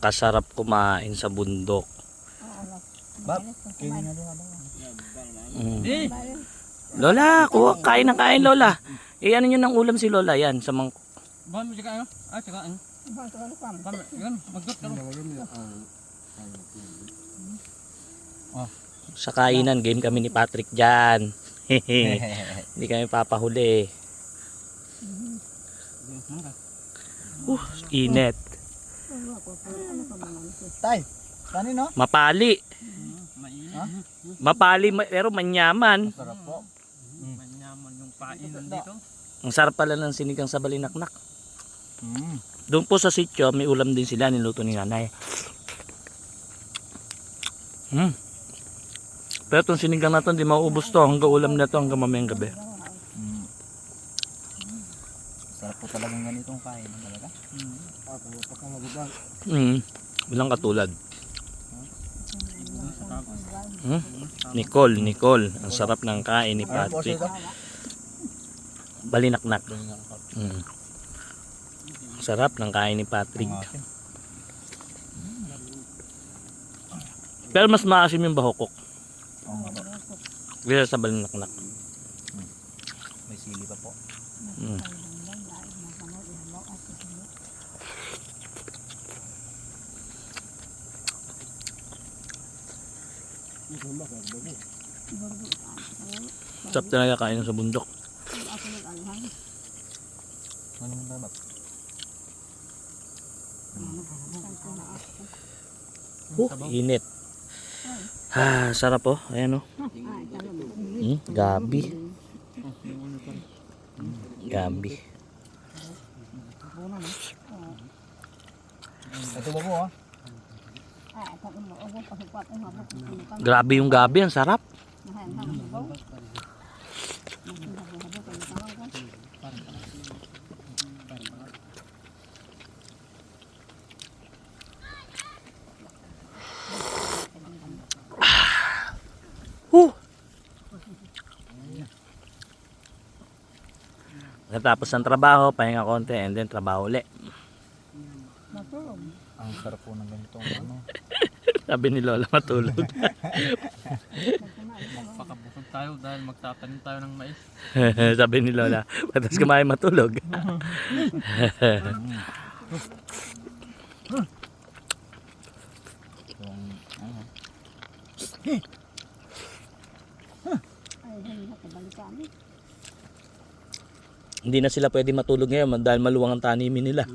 Kasarap kumain sa bundok. Bab. Mm. Eh, Lola, kuha, kain ng kain, Lola. Eh, ano yun ng ulam si Lola? Yan, sa mangkok. bahan mo ano? Ah, sika ano? Bahan mo, yan, magdot ka rin. Sa kainan, game kami ni Patrick dyan. Hindi kami papahuli. Uh, init. Tay, kanino? Mapali. Mainit. Mapali, ma- pero manyaman. Sarap po. Manyaman yung painan dito. Ang sarap pala ng sinigang sa balinaknak. Mm. Doon po sa sityo, may ulam din sila, niluto ni nanay. Hmm. Pero itong sinigang na to, hindi mauubos to. Hanggang ulam na to, hanggang mamayang gabi. Mm. Po talagang ganitong kain talaga. Hmm. Walang katulad. Hmm? Nicole, Nicole. Ang sarap ng kain ni Patrick. Balinaknak. Hmm. Sarap ng kain ni Patrick. Pero mas maasim yung bahokok. Kaya sa balinaknak. May sili pa po. Hmm. Sarap talaga kain sa bundok. Ano yung babak? Uh, init. Ah, sarap oh. Ayan oh. Hmm, gabi. Gabi. Ito ba po ah? Grabe yung gabi, ang sarap. Huh. Natapos ng trabaho, pahinga konti, and then trabaho ulit. Ang sarap po ng ganitong ano. Sabi ni Lola matulog. Pakabukod tayo dahil magtatanim tayo ng mais. Sabi ni Lola, patas kumain matulog. Hindi na sila pwede matulog ngayon dahil maluwang ang tanimin nila.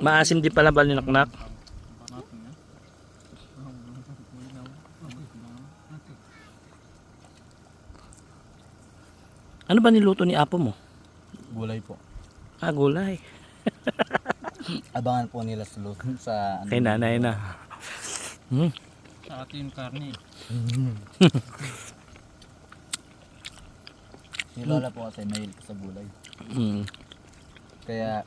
Maasim din pala balinaknak. Ano ba niluto ni Apo mo? Gulay po. Ah, gulay. Abangan po nila sa sa ano. Kay nanay na. Hmm. Sa atin yung karne. Si Lola po kasi mahilig sa gulay. Hmm. Kaya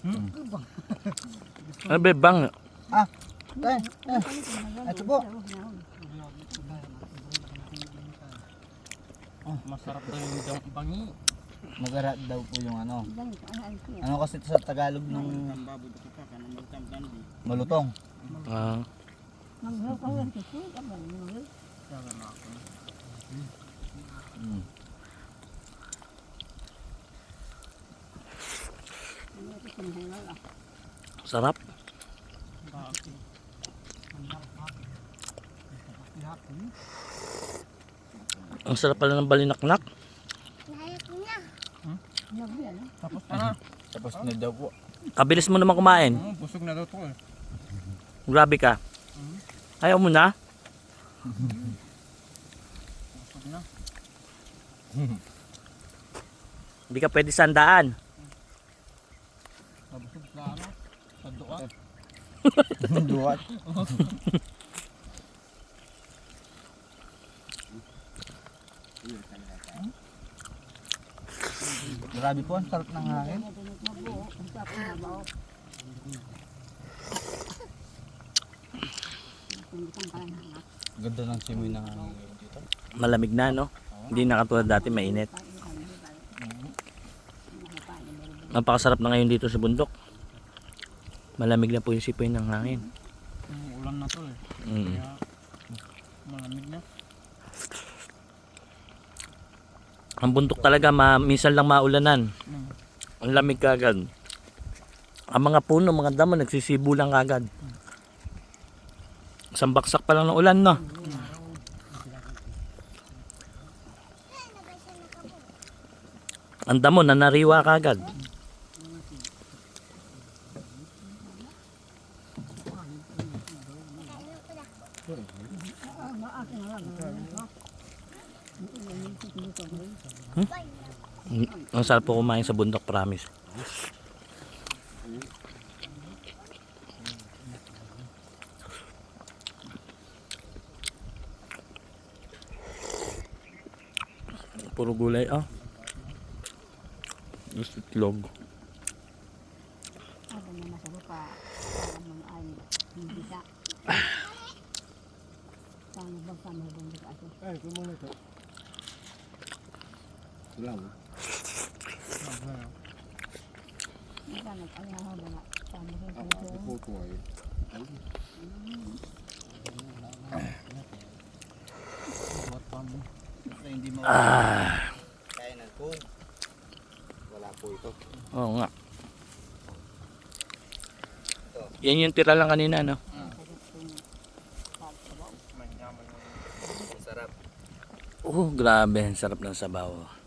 Ano ba bang? Ah, eh, eh. Ito po. Masarap daw yung bangi. Magarat daw po yung ano. Ano kasi sa Tagalog ng malutong. Ah, Mm. Sarap. Ang sarap pala ng balinaknak. Tapos ano? Tapos na daw po. Kabilis mo naman kumain. Oh, busog na daw to eh. Grabe ka. Ayaw mo na? Busog na. Hindi ka pwede sandaan. Nabusog sa ano? Sa duwa. Duwat. Grabe po, ang sarap ng hangin. Ganda ng simoy ng hangin dito. Malamig na, no? Hindi na katulad dati, mainit. Napakasarap na ngayon dito sa bundok. Malamig na po yung sipoy ng hangin. Yung ulan na to eh. Mm. Kaya malamig na. Ang bundok talaga, ma minsan lang maulanan. Mm. Ang lamig kagad. Ang mga puno, mga damo, nagsisibo lang kagad. Isang baksak pa lang ng ulan, no? Ang damo, nanariwa kagad. Mm, Ang sarap po kumain sa bundok, promise. Puro gulay, ah. Gusto itlog. Duwat pa mo. Siyempre, hindi mo Ah, kainan kung wala po ito. oo nga. Yan yung tira lang kanina, no? Sarap. Oh, grabe. Ang sarap ng sabaw.